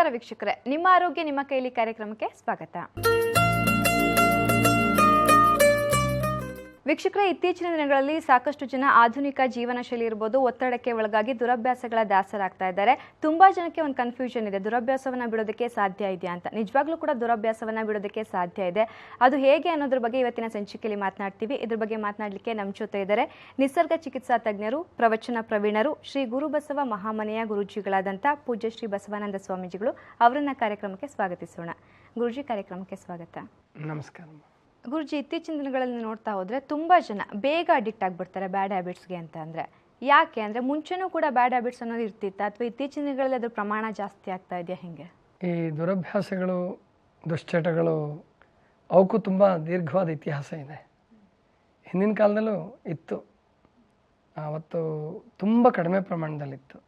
ನಮಸ್ಕಾರ ವೀಕ್ಷಕರೇ. ನಿಮ್ಮ ಆರೋಗ್ಯ ನಿಮ್ಮ ಕೈಲಿ ಕಾರ್ಯಕ್ರಮಕ್ಕೆ ಸ್ವಾಗತ. ವೀಕ್ಷಕರೇ, ಇತ್ತೀಚಿನ ದಿನಗಳಲ್ಲಿ ಸಾಕಷ್ಟು ಜನ ಆಧುನಿಕ ಜೀವನ ಶೈಲಿ ಇರ್ಬೋದು, ಒತ್ತಡಕ್ಕೆ ಒಳಗಾಗಿ ದುರಭ್ಯಾಸಗಳ ದಾಸರಾಗ್ತಾ ಇದ್ದಾರೆ. ತುಂಬಾ ಜನಕ್ಕೆ ಒಂದು ಕನ್ಫ್ಯೂಷನ್ ಇದೆ. ದುರಭ್ಯಾಸವನ್ನ ಬಿಡೋದಕ್ಕೆ ಸಾಧ್ಯ ಇದೆಯಾ ಅಂತ. ನಿಜವಾಗ್ಲೂ ಕೂಡ ದುರಭ್ಯಾಸವನ್ನ ಬಿಡೋದಕ್ಕೆ ಸಾಧ್ಯ ಇದೆ. ಅದು ಹೇಗೆ ಅನ್ನೋದ್ರ ಬಗ್ಗೆ ಇವತ್ತಿನ ಸಂಚಿಕೆಯಲ್ಲಿ ಮಾತನಾಡ್ತೀವಿ. ಇದ್ರ ಬಗ್ಗೆ ಮಾತನಾಡಲಿಕ್ಕೆ ನಮ್ಮ ಜೊತೆ ಇದ್ದಾರೆ ನಿಸರ್ಗ ಚಿಕಿತ್ಸಾ ತಜ್ಞರು, ಪ್ರವಚನ ಪ್ರವೀಣರು, ಶ್ರೀ ಗುರುಬಸವ ಮಹಾಮನೆಯ ಗುರುಜಿಗಳಾದಂಥ ಪೂಜ್ಯ ಶ್ರೀ ಬಸವಾನಂದ ಸ್ವಾಮೀಜಿಗಳು. ಅವರನ್ನ ಕಾರ್ಯಕ್ರಮಕ್ಕೆ ಸ್ವಾಗತಿಸೋಣ. ಗುರುಜಿ, ಕಾರ್ಯಕ್ರಮಕ್ಕೆ ಸ್ವಾಗತ. ನಮಸ್ಕಾರ. ಗುರುಜಿ, ಇತ್ತೀಚಿನ ದಿನಗಳಲ್ಲಿ ನೋಡ್ತಾ ಹೋದ್ರೆ ತುಂಬಾ ಜನ ಬೇಗ ಅಡಿಕ್ಟ್ ಆಗಿಬಿಡ್ತಾರೆ ಬ್ಯಾಡ್ ಹ್ಯಾಬಿಟ್ಸ್ಗೆ ಅಂತ ಅಂದರೆ. ಯಾಕೆ ಅಂದ್ರೆ ಮುಂಚೆನೂ ಕೂಡ ಬ್ಯಾಡ್ ಹ್ಯಾಬಿಟ್ಸ್ ಅನ್ನೋದು ಇರ್ತಿತ್ತು, ಅಥವಾ ಇತ್ತೀಚಿನ ದಿನಗಳಲ್ಲಿ ಅದ್ರ ಪ್ರಮಾಣ ಜಾಸ್ತಿ ಆಗ್ತಾ ಇದೆಯಾ ಹೆಂಗೆ? ಈ ದುರಭ್ಯಾಸಗಳು, ದುಶ್ಚಟಗಳು, ಅವಕ್ಕೂ ತುಂಬ ದೀರ್ಘವಾದ ಇತಿಹಾಸ ಇದೆ. ಹಿಂದಿನ ಕಾಲದಲ್ಲೂ ಇತ್ತು. ಅವತ್ತು ತುಂಬ ಕಡಿಮೆ ಪ್ರಮಾಣದಲ್ಲಿತ್ತು.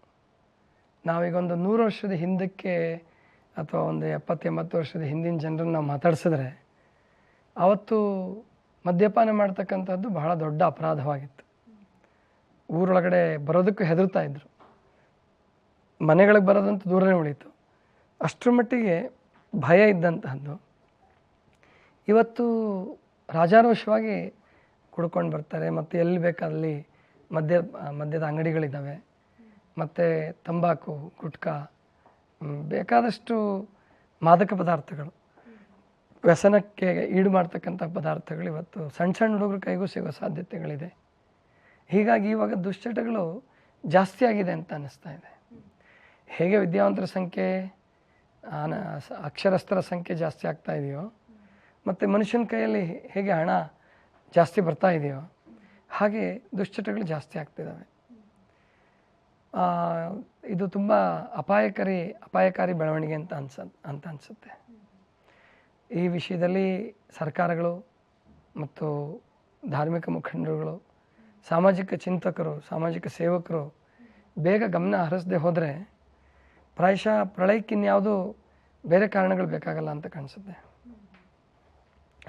ನಾವೀಗೊಂದು ನೂರು ವರ್ಷದ ಹಿಂದಕ್ಕೆ, ಅಥವಾ ಒಂದು ಎಪ್ಪತ್ತು ಎಂಬತ್ತು ವರ್ಷದ ಹಿಂದಿನ ಜನರನ್ನು ನಾವು ಮಾತಾಡ್ಸಿದ್ರೆ ಆವತ್ತು ಮದ್ಯಪಾನ ಮಾಡ್ತಕ್ಕಂಥದ್ದು ಬಹಳ ದೊಡ್ಡ ಅಪರಾಧವಾಗಿತ್ತು. ಊರೊಳಗಡೆ ಬರೋದಕ್ಕೂ ಹೆದರ್ತಾ ಇದ್ರು. ಮನೆಗಳಿಗೆ ಬರೋದಂತೂ ದೂರನೇ ಉಳಿತು. ಅಷ್ಟರ ಮಟ್ಟಿಗೆ ಭಯ ಇದ್ದಂತಹದ್ದು. ಇವತ್ತು ರಾಜಾರೋಷವಾಗಿ ಕುಡ್ಕೊಂಡು ಬರ್ತಾರೆ, ಮತ್ತು ಎಲ್ಲಿ ಬೇಕಾದಲ್ಲಿ ಮದ್ಯ, ಮದ್ಯದ ಅಂಗಡಿಗಳಿದ್ದಾವೆ ಮತ್ತು ತಂಬಾಕು, ಗುಟ್ಕಾ ಬೇಕಾದಷ್ಟು ಮಾದಕ ಪದಾರ್ಥಗಳು. ವ್ಯಸನಕ್ಕೆ ಈಡು ಮಾಡ್ತಕ್ಕಂಥ ಪದಾರ್ಥಗಳು ಇವತ್ತು ಸಣ್ಣ ಸಣ್ಣ ಹುಡುಗರ ಕೈಗೂ ಸಿಗೋ ಸಾಧ್ಯತೆಗಳಿದೆ. ಹೀಗಾಗಿ ಇವಾಗ ದುಶ್ಚಟಗಳು ಜಾಸ್ತಿ ಆಗಿದೆ ಅಂತ ಅನ್ನಿಸ್ತಾ ಇದೆ. ಹೇಗೆ ವಿದ್ಯಾವಂತರ ಸಂಖ್ಯೆ ಆನ ಅಕ್ಷರಸ್ಥರ ಸಂಖ್ಯೆ ಜಾಸ್ತಿ ಆಗ್ತಾ ಇದೆಯೋ, ಮತ್ತು ಮನುಷ್ಯನ ಕೈಯಲ್ಲಿ ಹೇಗೆ ಹಣ ಜಾಸ್ತಿ ಬರ್ತಾ ಇದೆಯೋ, ಹಾಗೆ ದುಶ್ಚಟಗಳು ಜಾಸ್ತಿ ಆಗ್ತಿದ್ದಾವೆ. ಇದು ತುಂಬ ಅಪಾಯಕಾರಿ ಅಪಾಯಕಾರಿ ಬೆಳವಣಿಗೆ ಅಂತ ಅನ್ಸ, ಅಂತ ಅನಿಸುತ್ತೆ. ಈ ವಿಷಯದಲ್ಲಿ ಸರ್ಕಾರಗಳು ಮತ್ತು ಧಾರ್ಮಿಕ ಮುಖಂಡರುಗಳು, ಸಾಮಾಜಿಕ ಚಿಂತಕರು, ಸಾಮಾಜಿಕ ಸೇವಕರು ಬೇಗ ಗಮನ ಹರಿಸದೆ ಹೋದರೆ ಪ್ರಾಯಶಃ ಪ್ರಳಯಕ್ಕಿನ್ಯಾವುದು ಬೇರೆ ಕಾರಣಗಳು ಬೇಕಾಗಲ್ಲ ಅಂತ ಕಾಣಿಸುತ್ತೆ.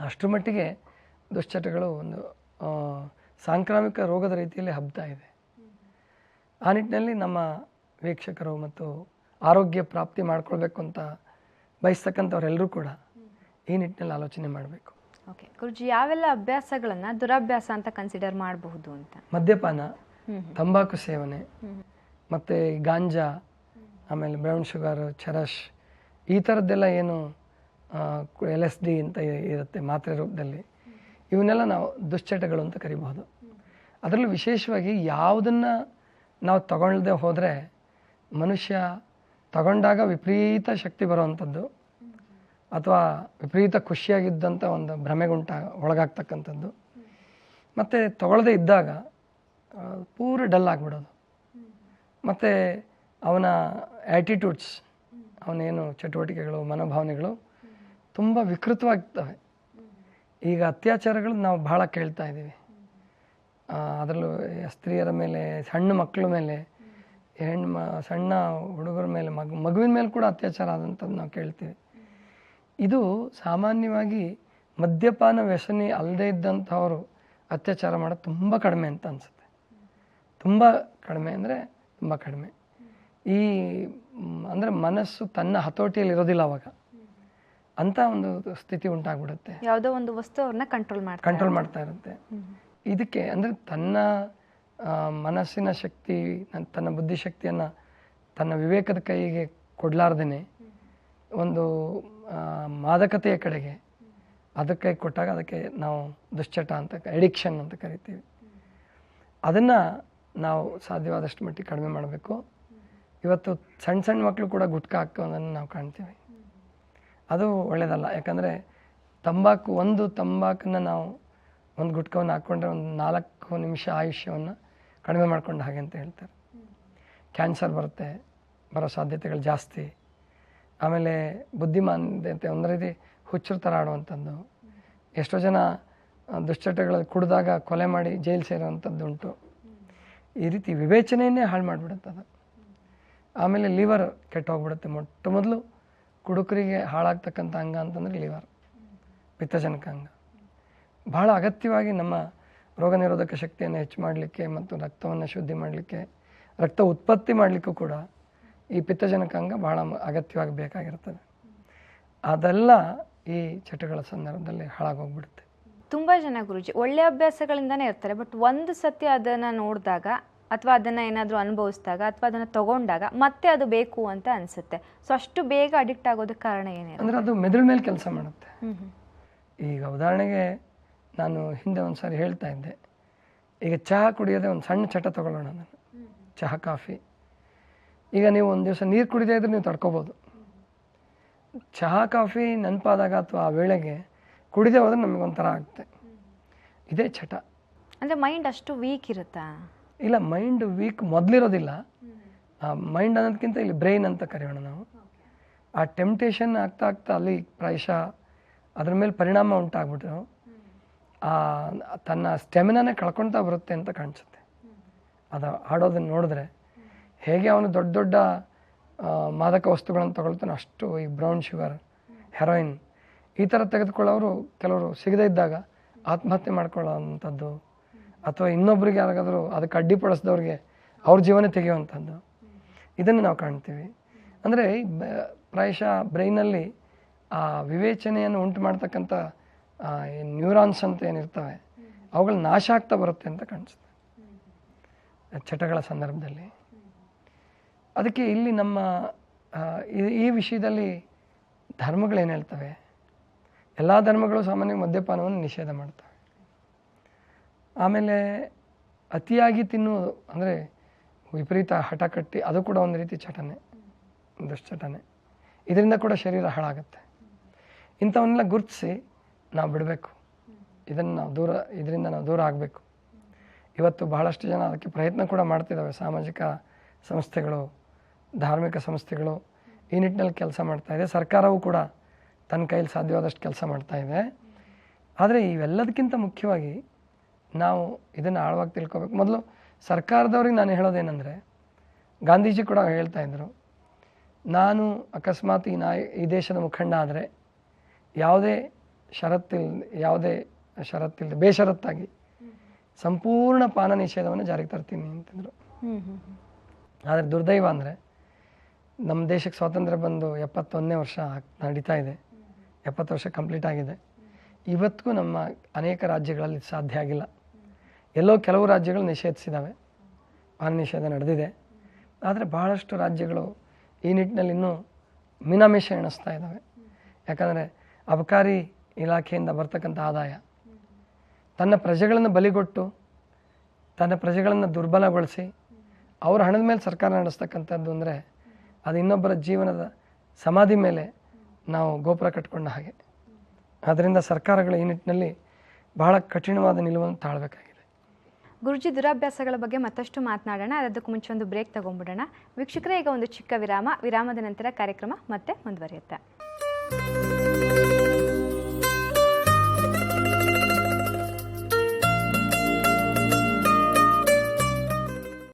ಅಷ್ಟರ ಮಟ್ಟಿಗೆ ದುಶ್ಚಟಗಳು ಒಂದು ಸಾಂಕ್ರಾಮಿಕ ರೋಗದ ರೀತಿಯಲ್ಲಿ ಹಬ್ತಾ ಇದೆ. ಆ ನಿಟ್ಟಿನಲ್ಲಿ ನಮ್ಮ ವೀಕ್ಷಕರು ಮತ್ತು ಆರೋಗ್ಯ ಪ್ರಾಪ್ತಿ ಮಾಡ್ಕೊಳ್ಬೇಕು ಅಂತ ಬಯಸ್ತಕ್ಕಂಥವ್ರೆಲ್ಲರೂ ಕೂಡ ಈ ನಿಟ್ಟಿನಲ್ಲಿ ಆಲೋಚನೆ ಮಾಡಬೇಕು. ಓಕೆ ಗುರುಜಿ ಯಾವೆಲ್ಲ ಅಭ್ಯಾಸಗಳನ್ನು ದುರಭ್ಯಾಸ ಅಂತ ಕನ್ಸಿಡರ್ ಮಾಡಬಹುದು ಅಂತ? ಮದ್ಯಪಾನ ತಂಬಾಕು ಸೇವನೆ ಮತ್ತು ಗಾಂಜಾ ಆಮೇಲೆ ಬ್ರೌನ್ ಶುಗರ್ ಚರಶ್ ಈ ಥರದ್ದೆಲ್ಲ ಏನು ಎಲ್ ಎಸ್ ಡಿ ಅಂತ ಇರುತ್ತೆ ಮಾತ್ರೆ ರೂಪದಲ್ಲಿ. ಇವನ್ನೆಲ್ಲ ನಾವು ದುಶ್ಚಟಗಳು ಅಂತ ಕರಿಬಹುದು. ಅದರಲ್ಲೂ ವಿಶೇಷವಾಗಿ ಯಾವುದನ್ನು ನಾವು ತಗೊಳ್ಳದೆ ಹೋದರೆ ಮನುಷ್ಯ ತಗೊಂಡಾಗ ವಿಪರೀತ ಶಕ್ತಿ ಬರುವಂಥದ್ದು. ಅಥವಾ ವಿಪರೀತ ಖುಷಿಯಾಗಿದ್ದಂಥ ಒಂದು ಭ್ರಮೆಗುಂಟ ಒಳಗಾಗ್ತಕ್ಕಂಥದ್ದು. ಮತ್ತು ತಗೊಳ್ಳದೇ ಇದ್ದಾಗ ಪೂರ ಡಲ್ ಆಗಿಬಿಡೋದು. ಮತ್ತು ಅವನ ಆ್ಯಟಿಟ್ಯೂಡ್ಸ್ ಅವನೇನು ಚಟುವಟಿಕೆಗಳು, ಮನೋಭಾವನೆಗಳು ತುಂಬ ವಿಕೃತವಾಗ್ತವೆ. ಈಗ ಅತ್ಯಾಚಾರಗಳು ನಾವು ಭಾಳ ಕೇಳ್ತಾ ಇದ್ದೀವಿ. ಅದರಲ್ಲೂ ಸ್ತ್ರೀಯರ ಮೇಲೆ, ಸಣ್ಣ ಮಕ್ಕಳ ಮೇಲೆ ಹೆಣ್ಣು ಮ ಸಣ್ಣ ಹುಡುಗರ ಮೇಲೆ, ಮಗು, ಮಗುವಿನ ಮೇಲೆ ಕೂಡ ಅತ್ಯಾಚಾರ ಆದಂಥದ್ದು ನಾವು ಕೇಳ್ತೀವಿ. ಇದು ಸಾಮಾನ್ಯವಾಗಿ ಮದ್ಯಪಾನ ವ್ಯಸನಿ ಅಲ್ಲದೇ ಇದ್ದಂಥವರು ಅತ್ಯಾಚಾರ ಮಾಡೋದು ತುಂಬ ಕಡಿಮೆ ಅಂತ ಅನಿಸುತ್ತೆ. ತುಂಬ ಕಡಿಮೆ ಅಂದರೆ ತುಂಬ ಕಡಿಮೆ. ಈ ಅಂದರೆ ಮನಸ್ಸು ತನ್ನ ಹತೋಟಿಯಲ್ಲಿ ಇರೋದಿಲ್ಲ ಅವಾಗ. ಅಂತ ಒಂದು ಸ್ಥಿತಿ ಉಂಟಾಗ್ಬಿಡುತ್ತೆ. ಯಾವುದೋ ಒಂದು ವಸ್ತು ಅವ್ರನ್ನ ಕಂಟ್ರೋಲ್ ಮಾಡ್ತಾರೆ ಕಂಟ್ರೋಲ್ ಮಾಡ್ತಾ ಇರುತ್ತೆ. ಇದಕ್ಕೆ ಅಂದರೆ ತನ್ನ ಮನಸ್ಸಿನ ಶಕ್ತಿ ನನ್- ತನ್ನ ಬುದ್ಧಿಶಕ್ತಿಯನ್ನು ತನ್ನ ವಿವೇಕದ ಕೈಗೆ ಕೊಡಲಾರ್ದೇ ಒಂದು ಮಾದಕತೆಯ ಕಡೆಗೆ ಅದಕ್ಕೆ ಕೊಟ್ಟಾಗ ಅದಕ್ಕೆ ನಾವು ದುಶ್ಚಟ ಅಂತ ಎಡಿಕ್ಷನ್ ಅಂತ ಕರಿತೀವಿ. ಅದನ್ನು ನಾವು ಸಾಧ್ಯವಾದಷ್ಟು ಮಟ್ಟಿಗೆ ಕಡಿಮೆ ಮಾಡಬೇಕು. ಇವತ್ತು ಸಣ್ಣ ಸಣ್ಣ ಮಕ್ಕಳು ಕೂಡ ಗುಟ್ಕಾ ಹಾಕೋದನ್ನು ನಾವು ಕಾಣ್ತೀವಿ. ಅದು ಒಳ್ಳೆಯದಲ್ಲ ಯಾಕಂದರೆ ತಂಬಾಕು, ಒಂದು ತಂಬಾಕನ್ನು ನಾವು ಒಂದು ಗುಟ್ಕವನ್ನು ಹಾಕ್ಕೊಂಡ್ರೆ ಒಂದು ನಾಲ್ಕು ನಿಮಿಷ ಆಯುಷ್ಯವನ್ನು ಕಡಿಮೆ ಮಾಡ್ಕೊಂಡು ಹಾಗೆ ಅಂತ ಹೇಳ್ತಾರೆ. ಕ್ಯಾನ್ಸರ್ ಬರುತ್ತೆ, ಬರೋ ಸಾಧ್ಯತೆಗಳು ಜಾಸ್ತಿ. ಆಮೇಲೆ ಬುದ್ಧಿಮಾನತೆ ಒಂದು ರೀತಿ ಹುಚ್ಚರ ಥರ ಆಡುವಂಥದ್ದು. ಎಷ್ಟೋ ಜನ ದುಶ್ಚಟಗಳಲ್ಲಿ ಕುಡಿದಾಗ ಕೊಲೆ ಮಾಡಿ ಜೈಲು ಸೇರುವಂಥದ್ದು ಉಂಟು. ಈ ರೀತಿ ವಿವೇಚನೆಯನ್ನೇ ಹಾಳು ಮಾಡಿಬಿಡುತ್ತೆ ಅದು ಆಮೇಲೆ ಲಿವರ್ ಕೆಟ್ಟೋಗ್ಬಿಡುತ್ತೆ ಮೊಟ್ಟ ಮೊದಲು ಕುಡುಕರಿಗೆ ಹಾಳಾಗ್ತಕ್ಕಂಥ ಅಂಗ ಅಂತಂದರೆ ಲಿವರ್, ಪಿತ್ತಜನಕ ಅಂಗ. ಬಹಳ ಅಗತ್ಯವಾಗಿ ನಮ್ಮ ರೋಗ ನಿರೋಧಕ ಶಕ್ತಿಯನ್ನು ಹೆಚ್ಚು ಮಾಡಲಿಕ್ಕೆ ಮತ್ತು ರಕ್ತವನ್ನು ಶುದ್ಧಿ ಮಾಡಲಿಕ್ಕೆ, ರಕ್ತ ಉತ್ಪತ್ತಿ ಮಾಡಲಿಕ್ಕೂ ಕೂಡ ಈ ಪಿತ್ತಜನಕಾಂಗ ಬಹಳ ಅಗತ್ಯವಾಗಿ ಬೇಕಾಗಿರ್ತದೆ ಅದೆಲ್ಲ ಈ ಚಟಗಳ ಸಂದರ್ಭದಲ್ಲಿ ಹಾಳಾಗೋಗ್ಬಿಡುತ್ತೆ. ತುಂಬ ಜನ ಗುರುಜಿ ಒಳ್ಳೆ ಅಭ್ಯಾಸಗಳಿಂದನೇ ಇರ್ತಾರೆ ಬಟ್ ಒಂದು ಸತಿ ಅದನ್ನು ನೋಡಿದಾಗ ಅಥವಾ ಅದನ್ನು ಏನಾದರೂ ಅನುಭವಿಸಿದಾಗ ಅಥವಾ ಅದನ್ನು ತಗೊಂಡಾಗ ಮತ್ತೆ ಅದು ಬೇಕು ಅಂತ ಅನಿಸುತ್ತೆ. ಸೊ ಅಷ್ಟು ಬೇಗ ಅಡಿಕ್ಟ್ ಆಗೋದಕ್ಕೆ ಕಾರಣ ಏನೇ ಅಂದರೆ ಅದು ಮೆದುಳು ಮೇಲೆ ಕೆಲಸ ಮಾಡುತ್ತೆ. ಈಗ ಉದಾಹರಣೆಗೆ ನಾನು ಹಿಂದೆ ಒಂದು ಸಾರಿ ಹೇಳ್ತಾ ಇದ್ದೆ ಈಗ ಚಹಾ ಕುಡಿಯೋದೇ ಒಂದು ಸಣ್ಣ ಚಟ ತಗೊಳ್ಳೋಣ ನಾನು. ಚಹಾ ಕಾಫಿ. ಈಗ ನೀವು ಒಂದು ದಿವಸ ನೀರು ಕುಡಿದೇ ಇದ್ರೆ ನೀವು ತಡ್ಕೋಬೋದು. ಚಹಾ ಕಾಫಿ ನೆನಪಾದಾಗ ಅಥವಾ ಆ ವೇಳೆಗೆ ಕುಡಿದೇ ಹೋದ್ರೆ ನಮಗೊಂಥರ ಆಗುತ್ತೆ ಇದೇ ಚಟ. ಅಂದರೆ ಮೈಂಡ್ ಅಷ್ಟು ವೀಕ್ ಇರುತ್ತಾ? ಇಲ್ಲ ಮೈಂಡ್ ವೀಕ್ ಮೊದಲಿರೋದಿಲ್ಲ. ಆ ಮೈಂಡ್ ಅನ್ನೋದಕ್ಕಿಂತ ಇಲ್ಲಿ ಬ್ರೈನ್ ಅಂತ ಕರೆಯೋಣ ನಾವು. ಆ ಟೆಂಪ್ಟೇಷನ್ ಆಗ್ತಾ ಆಗ್ತಾ ಅಲ್ಲಿ ಪ್ರಾಯಶಃ ಅದ್ರ ಮೇಲೆ ಪರಿಣಾಮ ಉಂಟಾಗ್ಬಿಟ್ಟು ಆ ತನ್ನ ಸ್ಟೆಮಿನಾನೇ ಕಳ್ಕೊತಾ ಬರುತ್ತೆ ಅಂತ ಕಾಣಿಸುತ್ತೆ. ಅದು ಆಡೋದನ್ನ ನೋಡಿದ್ರೆ ಹೇಗೆ ಅವನು ದೊಡ್ಡ ದೊಡ್ಡ ಮಾದಕ ವಸ್ತುಗಳನ್ನು ತಗೊಳ್ತಾನೆ ಅಷ್ಟು ಈ ಬ್ರೌನ್ ಶುಗರ್, ಹೆರೋಯಿನ್ ಈ ಥರ ತೆಗೆದುಕೊಳ್ಳೋರು ಕೆಲವರು ಸಿಗದೇ ಇದ್ದಾಗ ಆತ್ಮಹತ್ಯೆ ಮಾಡ್ಕೊಳ್ಳೋವಂಥದ್ದು. ಅಥವಾ ಇನ್ನೊಬ್ರಿಗೆ ಯಾರಿಗಾದರೂ ಅದಕ್ಕೆ ಅಡ್ಡಿಪಡಿಸಿದವ್ರಿಗೆ ಅವ್ರ ಜೀವನ ತೆಗೆಯುವಂಥದ್ದು. ಇದನ್ನು ನಾವು ಕಾಣ್ತೀವಿ. ಅಂದರೆ ಪ್ರಾಯಶಃ ಬ್ರೈನಲ್ಲಿ ಆ ವಿವೇಚನೆಯನ್ನು ಉಂಟು ಮಾಡ್ತಕ್ಕಂಥ ನ್ಯೂರಾನ್ಸ್ ಅಂತ ಏನಿರ್ತವೆ, ಅವುಗಳು ನಾಶ ಆಗ್ತಾ ಬರುತ್ತೆ ಅಂತ ಕಾಣಿಸುತ್ತೆ. ಚಟಗಳ ಸಂದರ್ಭದಲ್ಲಿ. ಅದಕ್ಕೆ ಇಲ್ಲಿ ನಮ್ಮ ಈ- ವಿಷಯದಲ್ಲಿ ಧರ್ಮಗಳೇನು ಹೇಳ್ತವೆ? ಎಲ್ಲ ಧರ್ಮಗಳು ಸಾಮಾನ್ಯ ಮದ್ಯಪಾನವನ್ನು ನಿಷೇಧ ಮಾಡ್ತವೆ. ಆಮೇಲೆ ಅತಿಯಾಗಿ ತಿನ್ನುವುದು ಅಂದರೆ ವಿಪರೀತ ಹಠ ಕಟ್ಟಿ ಅದು ಕೂಡ ಒಂದು ರೀತಿ ಚಟನೆ, ದುಶ್ಚಟನೆ. ಇದರಿಂದ ಕೂಡ ಶರೀರ ಹಾಳಾಗುತ್ತೆ. ಇಂಥವನ್ನೆಲ್ಲ ಗುರುತಿಸಿ ನಾವು ಬಿಡಬೇಕು. ಇದನ್ನು ನಾವು ದೂರ, ಇದರಿಂದ ನಾವು ದೂರ ಆಗಬೇಕು. ಇವತ್ತು ಬಹಳಷ್ಟು ಜನ ಅದಕ್ಕೆ ಪ್ರಯತ್ನ ಕೂಡ ಮಾಡ್ತಿದ್ದಾವೆ ಸಾಮಾಜಿಕ ಸಂಸ್ಥೆಗಳು. ಧಾರ್ಮಿಕ ಸಂಸ್ಥೆಗಳು ಈ ನಿಟ್ಟಿನಲ್ಲಿ ಕೆಲಸ ಮಾಡ್ತಾ ಇದೆ. ಸರ್ಕಾರವೂ ಕೂಡ ತನ್ನ ಕೈಯಲ್ಲಿ ಸಾಧ್ಯವಾದಷ್ಟು ಕೆಲಸ ಮಾಡ್ತಾ ಇದೆ. ಆದರೆ ಇವೆಲ್ಲದಕ್ಕಿಂತ ಮುಖ್ಯವಾಗಿ ನಾವು ಇದನ್ನು ಆಳವಾಗಿ ತಿಳ್ಕೊಬೇಕು. ಮೊದಲು ಸರ್ಕಾರದವ್ರಿಗೆ ನಾನು ಹೇಳೋದೇನೆಂದರೆ ಗಾಂಧೀಜಿ ಕೂಡ ಹೇಳ್ತಾ ಇದ್ದರು ನಾನು ಅಕಸ್ಮಾತ್ ಈ ನಾ ಈ ದೇಶದ ಮುಖಂಡ ಆದರೆ ಯಾವುದೇ ಷರತ್ತಿಲ್ ಯಾವುದೇ ಷರತ್ತಿಲ್ಲದೆ ಬೇಷರತ್ತಾಗಿ ಸಂಪೂರ್ಣ ಪಾನ ನಿಷೇಧವನ್ನು ಜಾರಿಗೆ ತರ್ತೀನಿ ಅಂತಂದರು. ಆದರೆ ದುರ್ದೈವ ಅಂದರೆ ನಮ್ಮ ದೇಶಕ್ಕೆ ಸ್ವಾತಂತ್ರ್ಯ ಬಂದು ಎಪ್ಪತ್ತೊಂದನೇ ವರ್ಷ ನಡೀತಾ ಇದೆ. ಎಪ್ಪತ್ತು ವರ್ಷ ಕಂಪ್ಲೀಟ್ ಆಗಿದೆ. ಇವತ್ತಿಗೂ ನಮ್ಮ ಅನೇಕ ರಾಜ್ಯಗಳಲ್ಲಿ ಸಾಧ್ಯ ಆಗಿಲ್ಲ. ಎಲ್ಲೋ ಕೆಲವು ರಾಜ್ಯಗಳು ನಿಷೇಧಿಸಿದ್ದಾವೆ. ಪಾನ ನಿಷೇಧ ನಡೆದಿದೆ. ಆದರೆ ಬಹಳಷ್ಟು ರಾಜ್ಯಗಳು ಈ ನಿಟ್ಟಿನಲ್ಲಿ ಇನ್ನೂ ಮಿನಾಮಿಷ ಎಣಿಸ್ತಾ ಇದ್ದಾವೆ. ಯಾಕಂದರೆ ಅಬಕಾರಿ ಇಲಾಖೆಯಿಂದ ಬರ್ತಕ್ಕಂಥ ಆದಾಯ, ತನ್ನ ಪ್ರಜೆಗಳನ್ನು ಬಲಿಗೊಟ್ಟು, ತನ್ನ ಪ್ರಜೆಗಳನ್ನು ದುರ್ಬಲಗೊಳಿಸಿ, ಅವ್ರ ಹಣದ ಮೇಲೆ ಸರ್ಕಾರ ನಡೆಸ್ತಕ್ಕಂಥದ್ದು ಅಂದರೆ ಅದು ಇನ್ನೊಬ್ಬರ ಜೀವನದ ಸಮಾಧಿ ಮೇಲೆ ನಾವು ಗೋಪುರ ಕಟ್ಕೊಂಡ ಹಾಗೆ. ಆದ್ದರಿಂದ ಸರ್ಕಾರಗಳು ಈ ನಿಟ್ಟಿನಲ್ಲಿ ಬಹಳ ಕಠಿಣವಾದ ನಿಲುವನ್ನು ತಾಳಬೇಕಾಗಿದೆ. ಗುರುಜಿ, ದುರಾಭ್ಯಾಸಗಳ ಬಗ್ಗೆ ಮತ್ತಷ್ಟು ಮಾತನಾಡೋಣ. ಅದಕ್ಕೂ ಮುಂಚೆ ಒಂದು ಬ್ರೇಕ್ ತಗೊಂಡ್ಬಿಡೋಣ. ವೀಕ್ಷಕರೇ, ಈಗ ಒಂದು ಚಿಕ್ಕ ವಿರಾಮ. ವಿರಾಮದ ನಂತರ ಕಾರ್ಯಕ್ರಮ ಮತ್ತೆ ಮುಂದುವರಿಯುತ್ತೆ.